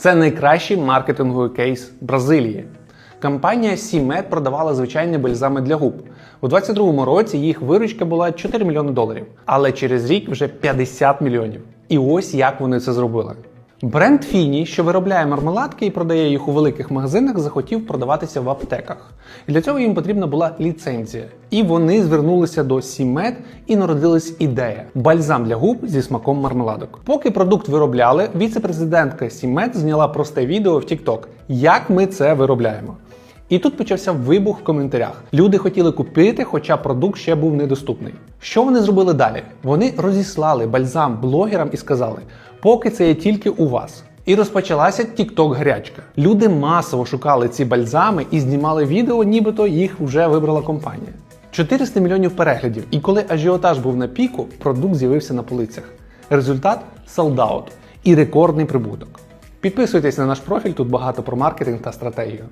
Це найкращий маркетинговий кейс Бразилії. Компанія Сімет продавала звичайні бальзами для губ. У 2022 році їх виручка була 4 мільйони доларів, але через рік вже 50 мільйонів. І ось як вони це зробили. Бренд Фіні, що виробляє мармеладки і продає їх у великих магазинах, захотів продаватися в аптеках. І для цього їм потрібна була ліцензія. І вони звернулися до Сімет і народилась ідея бальзам для губ зі смаком мармеладок. Поки продукт виробляли, віце-президентка Сімет зняла просте відео в TikTok, як ми це виробляємо. І тут почався вибух в коментарях. Люди хотіли купити, хоча продукт ще був недоступний. Що вони зробили далі? Вони розіслали бальзам блогерам і сказали: поки це є тільки у вас. І розпочалася TikTok гарячка. Люди масово шукали ці бальзами і знімали відео, нібито їх вже вибрала компанія. 400 мільйонів переглядів. І коли ажіотаж був на піку, продукт з'явився на полицях. Результат солдаут і рекордний прибуток. Підписуйтесь на наш профіль, тут багато про маркетинг та стратегію.